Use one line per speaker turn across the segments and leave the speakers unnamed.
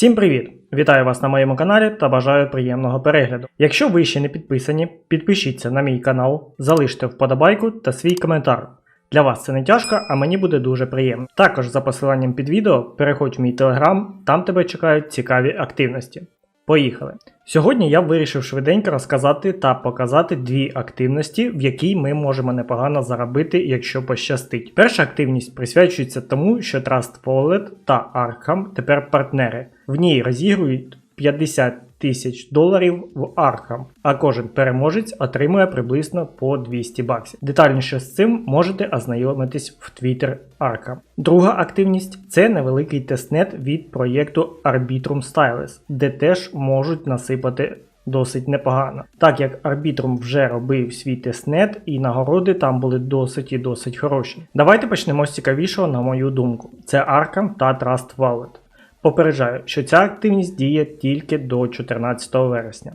Всім привіт! Вітаю вас на моєму каналі та бажаю приємного перегляду. Якщо ви ще не підписані, підпишіться на мій канал, залиште вподобайку та свій коментар. Для вас це не тяжко, а мені буде дуже приємно. Також за посиланням під відео переходь в мій телеграм, там тебе чекають цікаві активності. Поїхали! Сьогодні я вирішив швиденько розказати та показати дві активності, в якій ми можемо непогано заробити, якщо пощастить. Перша активність присвячується тому, що Trust Wallet та Arkham тепер партнери. В ній розігрують 50 тисяч доларів в Arkham, а кожен переможець отримує приблизно по 200 баксів. Детальніше з цим можете ознайомитись в Twitter Arkham. Друга активність це невеликий тестнет від проєкту Arbitrum Stylus, де теж можуть насипати досить непогано. Так як Arbitrum вже робив свій тестнет і нагороди там були досить і досить хороші. Давайте почнемо з цікавішого, на мою думку. Це Arkham та Trust Wallet. Попереджаю, що ця активність діє тільки до 14 вересня.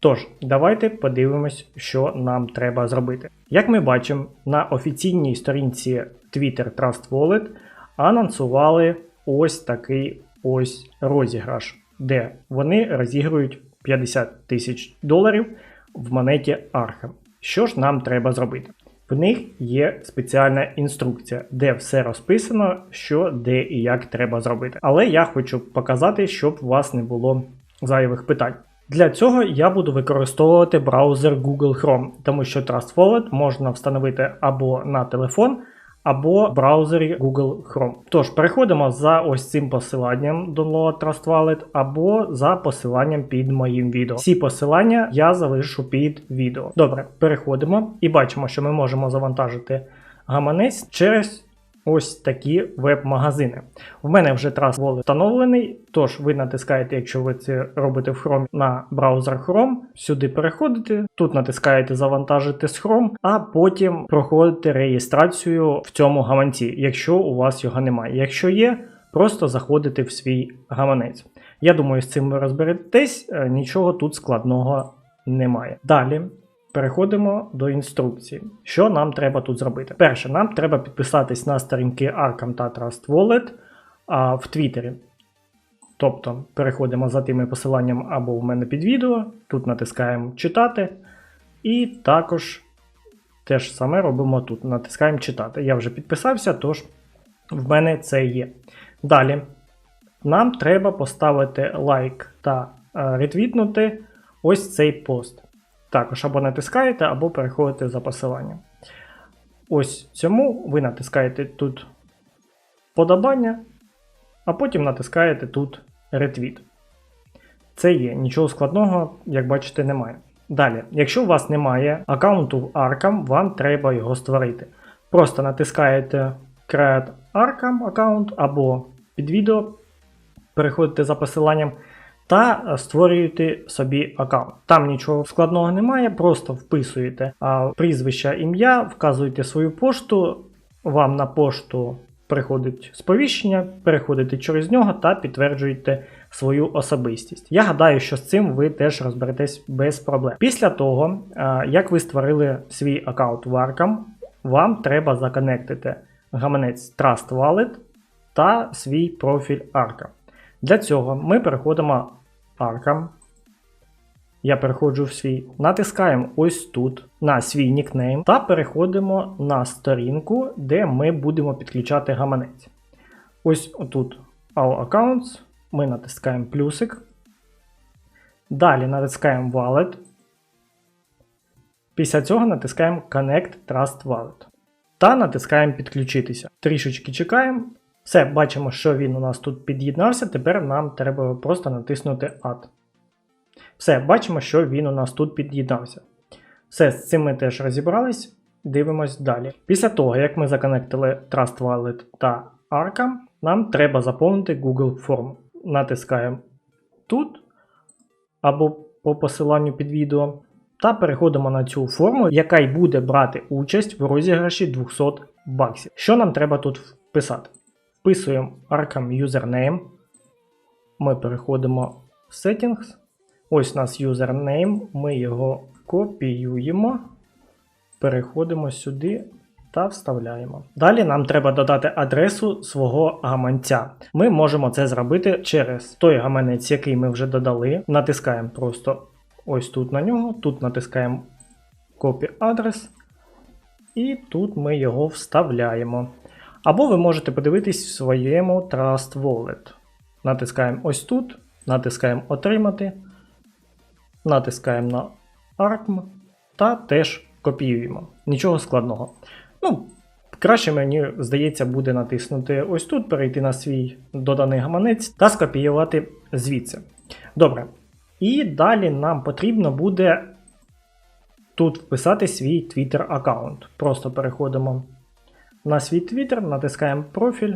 Тож, давайте подивимось, що нам треба зробити. Як ми бачимо, на офіційній сторінці Twitter Trust Wallet анонсували ось такий ось розіграш, де вони розігрують 50 тисяч доларів в монеті Arkham. Що ж нам треба зробити? В них є спеціальна інструкція, де все розписано, що де і як треба зробити. Але я хочу показати, щоб у вас не було зайвих питань. Для цього я буду використовувати браузер Google Chrome, тому що Trust Wallet можна встановити або на телефон, або браузері Google Chrome. Тож, переходимо за ось цим посиланням Download Trust Wallet, або за посиланням під моїм відео. Всі посилання я залишу під відео. Добре, переходимо і бачимо, що ми можемо завантажити гаманець через. Ось такі веб-магазини. В мене вже Trust Wallet встановлений, тож ви натискаєте, якщо ви це робите в Chrome на браузер Chrome, сюди переходите, тут натискаєте Завантажити з Chrome, а потім проходите реєстрацію в цьому гаманці, якщо у вас його немає. Якщо є, просто заходите в свій гаманець. Я думаю, з цим ви розберетесь, е, нічого тут складного немає. Далі. Переходимо до інструкції. Що нам треба тут зробити? Перше, нам треба підписатись на сторінки Arkham та Trust Wallet а, в Твіттері. Тобто переходимо за тими посиланням або в мене під відео, тут натискаємо читати. І також те ж саме робимо тут. Натискаємо читати. Я вже підписався, тож в мене це є. Далі нам треба поставити лайк та е, ретвітнути ось цей пост. Також або натискаєте, або переходите за посиланням. Ось цьому ви натискаєте тут подобання, а потім натискаєте тут ретвіт. Це є, нічого складного, як бачите, немає. Далі, якщо у вас немає аккаунту в Arkham, вам треба його створити. Просто натискаєте Create Arkham аккаунт або під відео, переходите за посиланням та створюєте собі аккаунт. Там нічого складного немає, просто вписуєте прізвище, ім'я, вказуєте свою пошту, вам на пошту приходить сповіщення, переходите через нього та підтверджуєте свою особистість. Я гадаю, що з цим ви теж розберетесь без проблем. Після того, як ви створили свій аккаунт в Arkham, вам треба законектити гаманець Trust Wallet та свій профіль Arkham. Для цього ми переходимо Arkham. Я переходжу в свій, натискаємо ось тут на свій нікнейм та переходимо на сторінку, де ми будемо підключати гаманець. Ось тут All Accounts. Ми натискаємо плюсик. Далі натискаємо Wallet. Після цього натискаємо Connect Trust Wallet. Та натискаємо підключитися. Трішечки чекаємо. Все, бачимо, що він у нас тут під'єднався. Тепер нам треба просто натиснути Add. Все, бачимо, що він у нас тут під'єднався. Все, з цим ми теж розібрались. Дивимось далі. Після того, як ми законектили Trust Wallet та Arkham, нам треба заповнити Google Form. Натискаємо тут або по посиланню під відео. Та переходимо на цю форму, яка й буде брати участь в розіграші 200 баксів. Що нам треба тут вписати? Вписуємо Arkham Username. Ми переходимо в Settings. Ось у нас username, ми його копіюємо. Переходимо сюди та вставляємо. Далі нам треба додати адресу свого гаманця. Ми можемо це зробити через той гаманець, який ми вже додали. Натискаємо просто ось тут на нього, тут натискаємо Copy адрес, і тут ми його вставляємо. Або ви можете подивитись в своєму Trust Wallet. Натискаємо ось тут, натискаємо Отримати, натискаємо на ARM та теж копіюємо. Нічого складного. Ну, краще мені здається буде натиснути ось тут, перейти на свій доданий гаманець та скопіювати звідси. Добре. І далі нам потрібно буде тут вписати свій Twitter аккаунт. Просто переходимо на свій Twitter, натискаємо профіль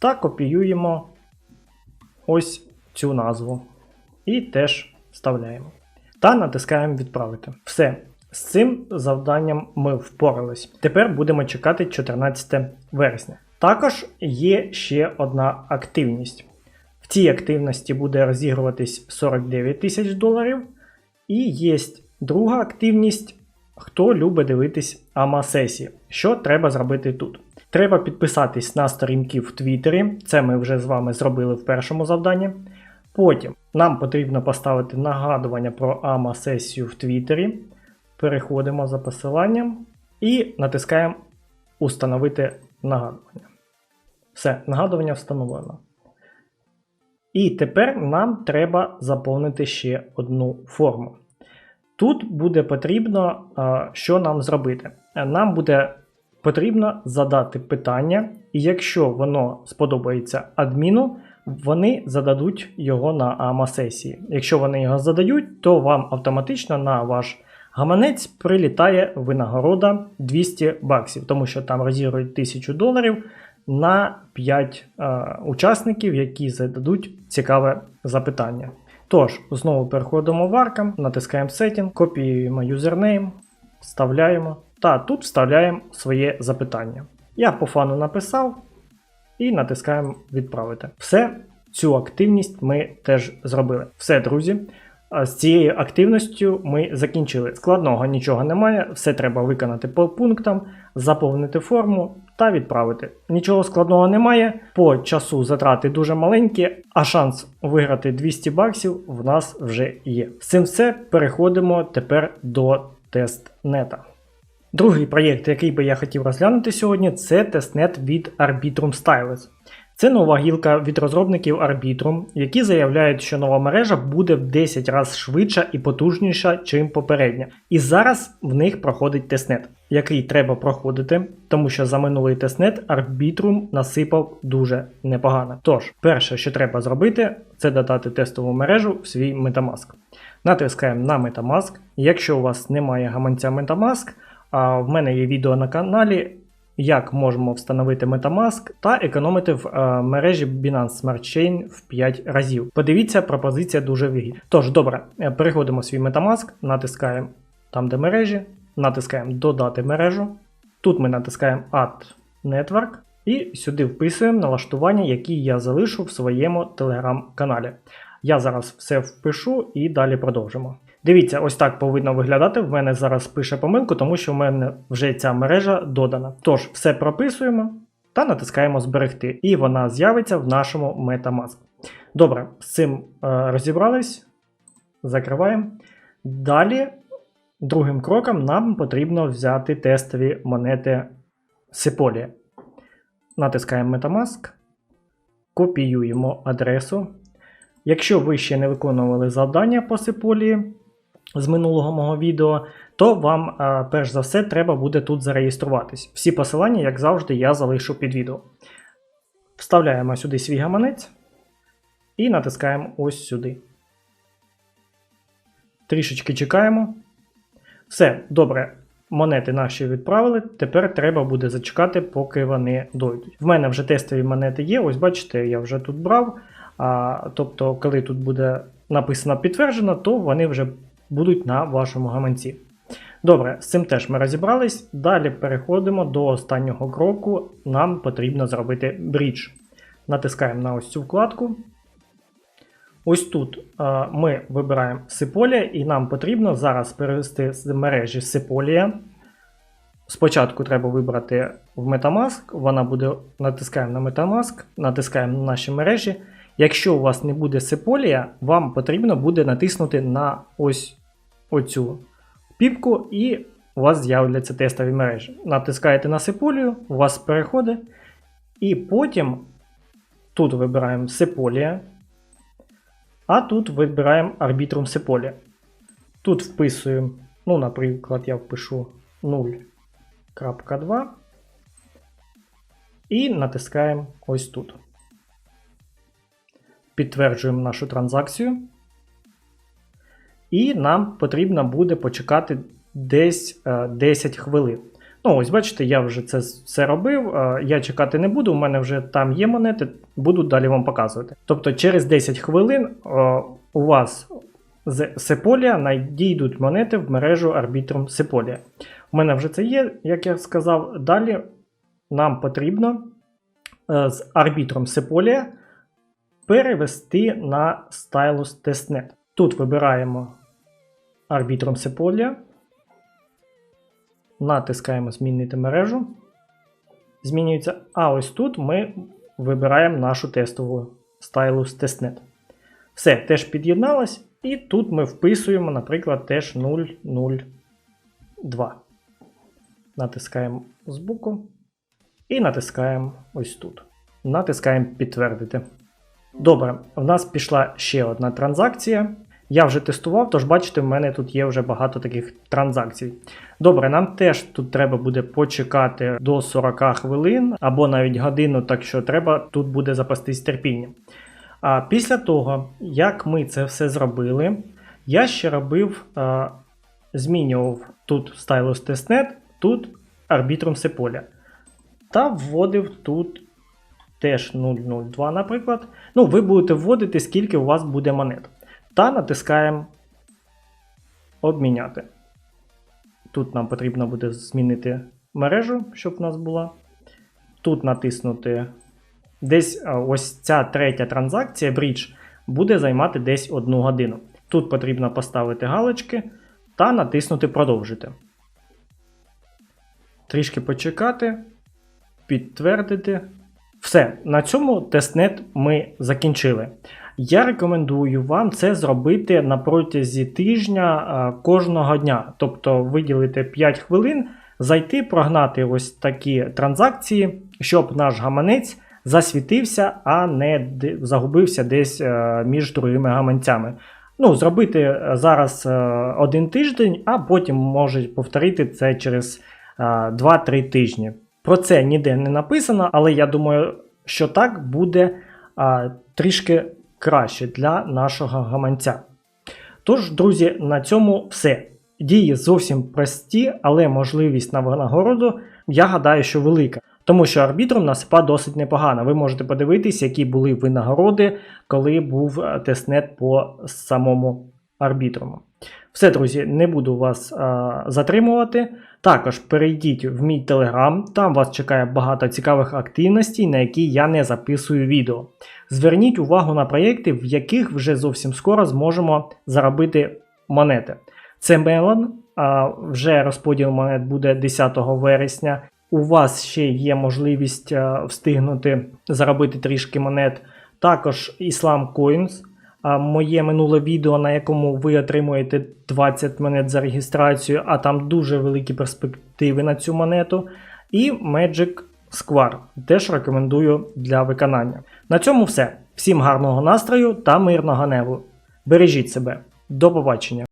та копіюємо ось цю назву. І теж вставляємо. Та натискаємо відправити. Все. З цим завданням ми впорались. Тепер будемо чекати 14 вересня. Також є ще одна активність. В цій активності буде розігруватись 49 тисяч доларів. І є друга активність, хто любить дивитись АМА-сесії. Що треба зробити тут? Треба підписатись на сторінки в Твіттері, це ми вже з вами зробили в першому завданні. Потім нам потрібно поставити нагадування про АМА-сесію в Твіттері. Переходимо за посиланням і натискаємо Установити нагадування. Все, нагадування встановлено. І тепер нам треба заповнити ще одну форму. Тут буде потрібно, що нам зробити. Нам буде потрібно задати питання, і якщо воно сподобається адміну, вони зададуть його на АМА-сесії. Якщо вони його задають, то вам автоматично на ваш гаманець прилітає винагорода 200 баксів, тому що там розігрують 1000 доларів на 5 е, учасників, які зададуть цікаве запитання. Тож, знову переходимо в Arkham, натискаємо Setting, копіюємо юзернейм, вставляємо та тут вставляємо своє запитання. Я по фану написав і натискаємо відправити. Все, цю активність ми теж зробили. Все, друзі. З цією активністю ми закінчили. Складного нічого немає, все треба виконати по пунктам, заповнити форму та відправити. Нічого складного немає, по часу затрати дуже маленькі, а шанс виграти 200 баксів в нас вже є. З цим все переходимо тепер до тестнета. Другий проєкт, який би я хотів розглянути сьогодні, це тестнет від Arbitrum Stylus. Це нова гілка від розробників Arbitrum, які заявляють, що нова мережа буде в 10 разів швидша і потужніша, чим попередня. І зараз в них проходить тестнет, який треба проходити, тому що за минулий тестнет Arbitrum насипав дуже непогано. Тож, перше, що треба зробити, це додати тестову мережу в свій Metamask. Натискаємо на Metamask. Якщо у вас немає гаманця Metamask, а в мене є відео на каналі як можемо встановити Metamask та економити в е, мережі Binance Smart Chain в 5 разів. Подивіться, пропозиція дуже вигідна. Тож, добре, е, переходимо в свій Metamask, натискаємо там, де мережі, натискаємо Додати мережу. Тут ми натискаємо Add Network і сюди вписуємо налаштування, які я залишу в своєму телеграм-каналі. Я зараз все впишу і далі продовжимо. Дивіться, ось так повинно виглядати. В мене зараз пише помилку, тому що в мене вже ця мережа додана. Тож, все прописуємо та натискаємо Зберегти. І вона з'явиться в нашому Metamask. Добре, з цим е, розібрались. Закриваємо. Далі, другим кроком, нам потрібно взяти тестові монети Sepolia. Натискаємо Metamask, копіюємо адресу. Якщо ви ще не виконували завдання по Sepolia, з минулого мого відео, то вам, е, перш за все, треба буде тут зареєструватись. Всі посилання, як завжди, я залишу під відео. Вставляємо сюди свій гаманець і натискаємо ось сюди. Трішечки чекаємо. Все, добре. Монети наші відправили. Тепер треба буде зачекати, поки вони дойдуть. В мене вже тестові монети є. Ось бачите, я вже тут брав. А, Тобто, коли тут буде написано підтверджено, то вони вже будуть на вашому гаманці. Добре, з цим теж ми розібрались. Далі переходимо до останнього кроку. Нам потрібно зробити брідж. Натискаємо на ось цю вкладку. Ось тут а, ми вибираємо Сиполія, і нам потрібно зараз перевести з мережі Сиполія Спочатку треба вибрати в Metamask, вона буде, натискаємо на Metamask, натискаємо на наші мережі. Якщо у вас не буде Sepolia, вам потрібно буде натиснути на ось оцю піпку, і у вас з'являться тестові мережі. Натискаєте на Sepolia, у вас переходить, і потім тут вибираємо Sepolia, а тут вибираємо Arbitrum Sepolia. Тут вписуємо, ну, наприклад, я впишу 0.2 і натискаємо ось тут. Підтверджуємо нашу транзакцію. І нам потрібно буде почекати десь е, 10 хвилин. Ну, ось бачите, я вже це все робив. е, Я чекати не буду, у мене вже там є монети, буду далі вам показувати. Тобто, через 10 хвилин е, у вас з Sepolia надійдуть монети в мережу Arbitrum Sepolia. У мене вже це є, як я сказав. Далі нам потрібно е, з Arbitrum Sepolia перевести на Testnet. Тут вибираємо Arbitrum Sepolia, натискаємо Змінити мережу. Змінюється. А ось тут ми вибираємо нашу тестову Stylus Testnet. Все, теж під'єдналось. І тут ми вписуємо, наприклад, теж 002. Натискаємо збоку і натискаємо ось тут. Натискаємо підтвердити. Добре, в нас пішла ще одна транзакція. Я вже тестував, тож бачите, в мене тут є вже багато таких транзакцій. Добре, нам теж тут треба буде почекати до 40 хвилин або навіть годину, так що треба тут буде запастись терпіння. А після того, як ми це все зробили, я ще робив, а, змінював тут Stylus Testnet, тут Arbitrum Sepolia. Та вводив тут теж 002, наприклад. Ну, ви будете вводити, скільки у вас буде монет. Та натискаємо обміняти. Тут нам потрібно буде змінити мережу, щоб в нас була. Тут натиснути десь ось ця третя транзакція, брідж, буде займати десь одну годину. Тут потрібно поставити галочки та натиснути продовжити. Трішки почекати, підтвердити. Все, на цьому тестнет ми закінчили. Я рекомендую вам це зробити на протязі тижня кожного дня. Тобто виділити 5 хвилин, зайти, прогнати ось такі транзакції, щоб наш гаманець засвітився, а не загубився десь е, між другими гаманцями. Ну, зробити е, зараз е, один тиждень, а потім може повторити це через е, 2-3 тижні. Про це ніде не написано, але я думаю, що так буде а, трішки краще для нашого гаманця. Тож, друзі, на цьому все. Дії зовсім прості, але можливість на винагороду, я гадаю, що велика. Тому що арбітром насипа досить непогано. Ви можете подивитись, які були винагороди, коли був е, тестнет по самому арбітруму. Все, друзі, не буду вас а, затримувати. Також перейдіть в мій телеграм, там вас чекає багато цікавих активностей, на які я не записую відео. Зверніть увагу на проєкти, в яких вже зовсім скоро зможемо заробити монети. Це Melon, а вже розподіл монет буде 10 вересня. У вас ще є можливість а, встигнути заробити трішки монет. Також Islam Coins. Моє минуле відео, на якому ви отримуєте 20 монет за реєстрацію, а там дуже великі перспективи на цю монету. І Magic Square теж рекомендую для виконання. На цьому все. Всім гарного настрою та мирного небу. Бережіть себе. До побачення!